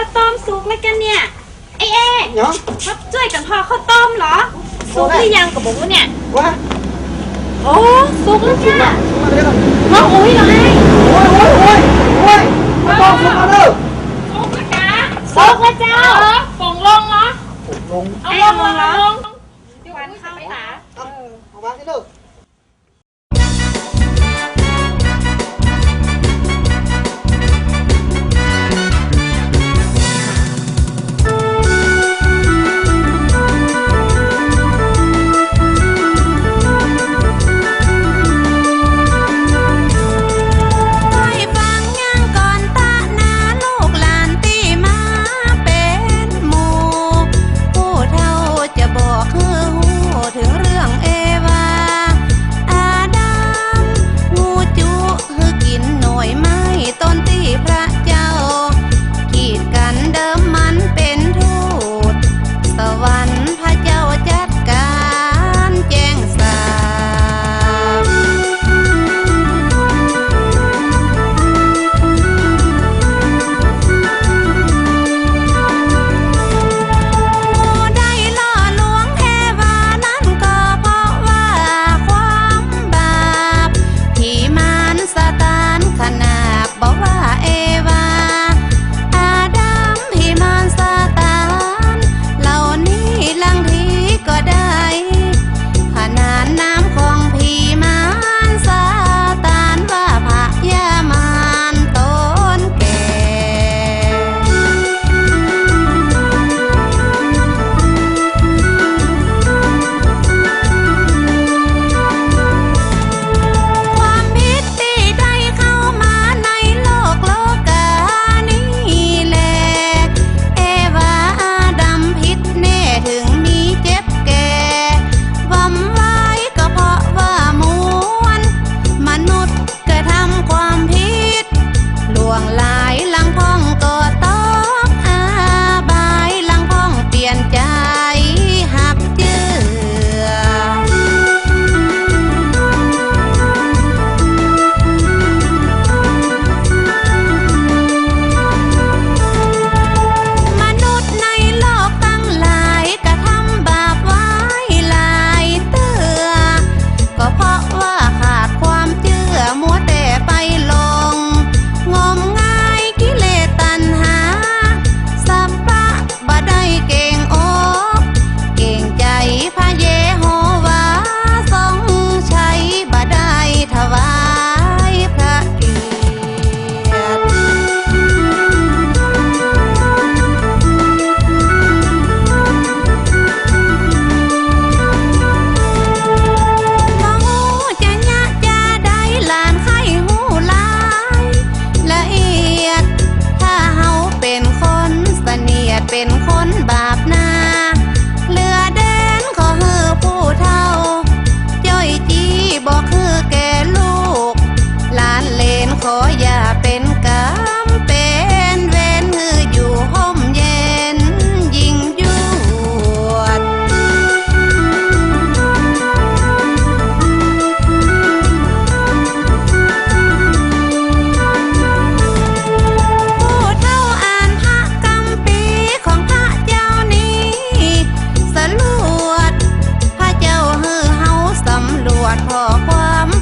ข้าต้มสุกแล้วกันเนี่ยไอเอ๊เนาะมาช่วยกันพอข้าวต้มเหรอสุกหรือยังกับผมเนี่ยวะโอ้สุกแล้วจ้ะน้องอุ้ยเหรอไอโอ้ยโอ้ยโอ้ยโอ้ยข้าต้มสุกแล้วเด้อสุกแล้วจ้าสุกแล้วจ้าฝงลงเหรอฝงลงเอาลงเหรอควันเข้าตาเอาวางที่เด้ อความ